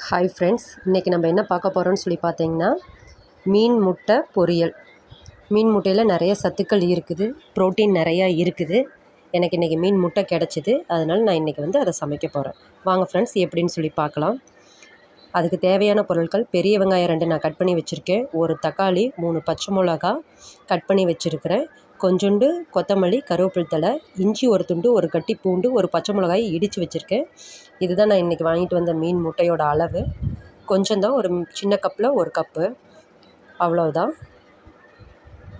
Hi friends இன்றைக்கி நம்ம என்ன பார்க்க போகிறோம்னு சொல்லி பார்த்தீங்கன்னா மீன் முட்டை பொரியல். மீன் முட்டையில் நிறைய சத்துக்கள் இருக்குது ப்ரோட்டீன் நிறையா இருக்குது. எனக்கு இன்றைக்கி மீன் முட்டை கிடச்சிது அதனால் நான் இன்றைக்கி வந்து அதை சமைக்க போகிறேன் வாங்க ஃப்ரெண்ட்ஸ் எப்படின்னு சொல்லி பார்க்கலாம். அதுக்கு தேவையான பொருட்கள் பெரிய வெங்காயம் ரெண்டு நான் கட் பண்ணி வச்சுருக்கேன். ஒரு தக்காளி மூணு பச்சை மிளகா கட் பண்ணி வச்சுருக்கிறேன். கொஞ்சோண்டு கொத்தமல்லி கருவேப்பிலை தழை இஞ்சி ஒரு துண்டு ஒரு கட்டி பூண்டு ஒரு பச்சை மிளகாய் இடித்து வச்சுருக்கேன். இதுதான் நான் இன்றைக்கி வாங்கிட்டு வந்த மீன் முட்டையோட அளவு. கொஞ்சம் தான் ஒரு சின்ன கப்பில் ஒரு கப்பு. அவ்வளோதான்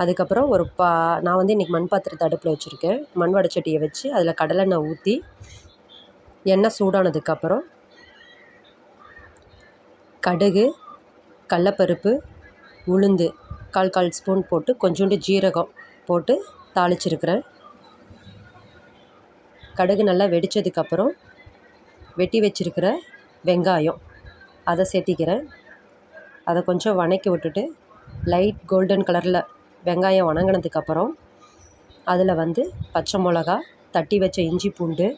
அதுக்கப்புறம் ஒரு பா நான் வந்து இன்றைக்கி மண் பாத்திரத்தை அடுப்பில் வச்சுருக்கேன். மண் வடச்சட்டியை வச்சு அதில் கடலெண்ணெய் ஊற்றி எண்ணெய் சூடானதுக்கப்புறம் கடுகு கடலப்பருப்பு உளுந்து கால் கால் ஸ்பூன் போட்டு கொஞ்சோண்டு ஜீரகம் போட்டு தாளிச்சிருக்கிறேன். கடுகு நல்லா வெடித்ததுக்கப்புறம் வெட்டி வச்சுருக்கிற வெங்காயம் அதை சேர்த்திக்கிறேன் அதை கொஞ்சம் வணக்கி விட்டுட்டு லைட் கோல்டன் கலரில் வெங்காயம் வணங்கினதுக்கப்புறம் அதில் வந்து பச்சை மிளகா தட்டி வச்ச இஞ்சி பூண்டு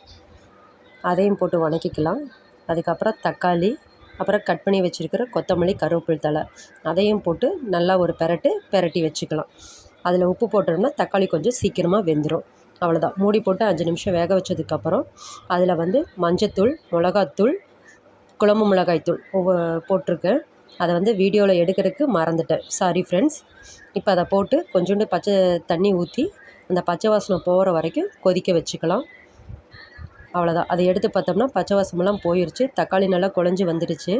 அதையும் போட்டு வணக்கிக்கலாம். அதுக்கப்புறம் தக்காளி அப்புறம் கட் பண்ணி வச்சுருக்கிற கொத்தமல்லி கருவேப்பிலை தழை. அதையும் போட்டு நல்லா ஒரு பெரட்டு பெரட்டி வச்சுக்கலாம். அதில் உப்பு போட்டோம்னா தக்காளி கொஞ்சம் சீக்கிரமாக வெந்துடும் அவ்வளோதான் மூடி போட்டு அஞ்சு நிமிஷம் வேக வச்சதுக்கப்புறம் அதில் வந்து மஞ்சத்தூள் மிளகாத்தூள் குழம்பு மிளகாய்த்தூள் ஒவ்வொரு போட்டிருக்கேன். அதை வந்து வீடியோவில் எடுக்கிறதுக்கு மறந்துட்டேன். சாரி ஃப்ரெண்ட்ஸ் இப்போ அதை போட்டு கொஞ்சோண்டு பச்சை தண்ணி ஊற்றி அந்த பச்சை வாசனை போகிற வரைக்கும் கொதிக்க வச்சுக்கலாம். அவ்வளோதான் அதை எடுத்து பார்த்தோம்னா பச்சை வாசமெல்லாம் போயிடுச்சு தக்காளி நல்லா குழஞ்சி வந்துடுச்சு.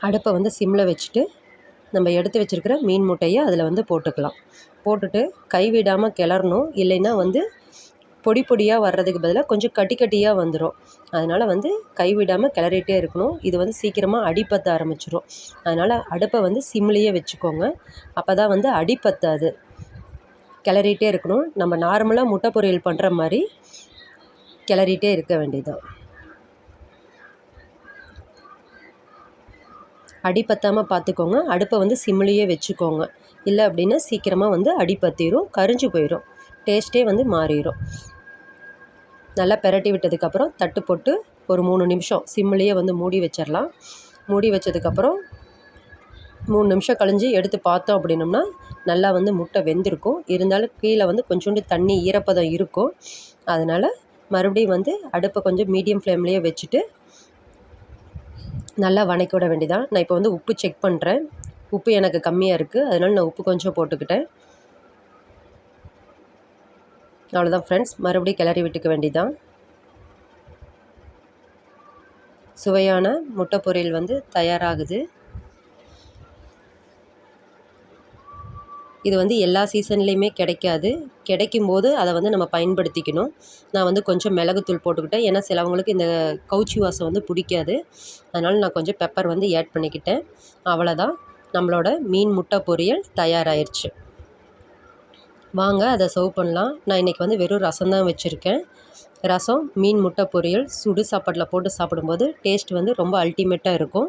அடுப்பை வந்து சிம்மில் வச்சுட்டு நம்ம எடுத்து வச்சுருக்கிற மீன் முட்டையை அதில் வந்து போட்டுக்கலாம். போட்டுட்டு கைவிடாமல் கிளறணும். இல்லைன்னா வந்து பொடி பொடியாக வர்றதுக்கு பதிலாக கொஞ்சம் கட்டி கட்டியாக வந்துடும் அதனால் வந்து கைவிடாமல் கிளறிட்டே இருக்கணும். இது வந்து சீக்கிரமாக அடிப்பத்த ஆரம்பிச்சிடும் அதனால் அடுப்பை வந்து சிம்லேயே வச்சுக்கோங்க. அப்போ தான் வந்து அடிப்பத்தாது. கிளறிட்டே இருக்கணும். நம்ம நார்மலாக முட்டை பொரியல் பண்ணுற மாதிரி கிளறிட்டே இருக்க வேண்டியதுதான் அடி பற்றாமல் பார்த்துக்கோங்க அடுப்பை வந்து சிம்லேயே வச்சுக்கோங்க. இல்லை அப்படின்னா சீக்கிரமாக வந்து அடி பற்றிடும் கரிஞ்சு போயிடும் டேஸ்ட்டே வந்து மாறிடும் நல்லா பெரட்டி விட்டதுக்கப்புறம் தட்டு போட்டு ஒரு மூணு நிமிஷம் சிம்லேயே வந்து மூடி வச்சிடலாம் மூடி வச்சதுக்கப்புறம் மூணு நிமிஷம் கழிஞ்சு எடுத்து பார்த்தோம் அப்படின்னம்னா நல்லா வந்து முட்டை வெந்திருக்கும். இருந்தாலும் கீழே வந்து கொஞ்சோண்டு தண்ணி ஈரப்பதம் இருக்கும். அதனால் மறுபடியும் வந்து அடுப்பை கொஞ்சம் மீடியம் ஃப்ளேம்லேயே வச்சுட்டு நல்லா வணக்கி விட வேண்டியதான் நான் இப்போ வந்து உப்பு செக் பண்ணுறேன் உப்பு எனக்கு கம்மியாக இருக்குது அதனால் நான் உப்பு கொஞ்சம் போட்டுக்கிட்டேன். அவ்வளோதான் ஃப்ரெண்ட்ஸ் மறுபடியும் கிளறி விட்டுக்க வேண்டியதான் சுவையான முட்டை பொரியல் வந்து தயாராகுது. இது வந்து எல்லா சீசன்லேயுமே கிடைக்காது. கிடைக்கும்போது அதை வந்து நம்ம பயன்படுத்திக்கணும். நான் வந்து கொஞ்சம் மிளகுத்தூள் போட்டுக்கிட்டேன். ஏன்னா சிலவங்களுக்கு இந்த கவுச்சி வாசம் வந்து பிடிக்காது. அதனால் நான் கொஞ்சம் பெப்பர் வந்து ஆட் பண்ணிக்கிட்டேன். அவ்வளோதான் நம்மளோட மீன் முட்டை பொரியல் தயாராகிருச்சு வாங்க அதை சர்வ் பண்ணலாம். நான் இன்றைக்கி வந்து வெறும் ரசம் தான் வச்சுருக்கேன். ரசம் மீன் முட்டை பொரியல் சுடு சாப்பாட்டில் போட்டு சாப்பிடும்போது டேஸ்ட் வந்து ரொம்ப அல்டிமேட்டாக இருக்கும்.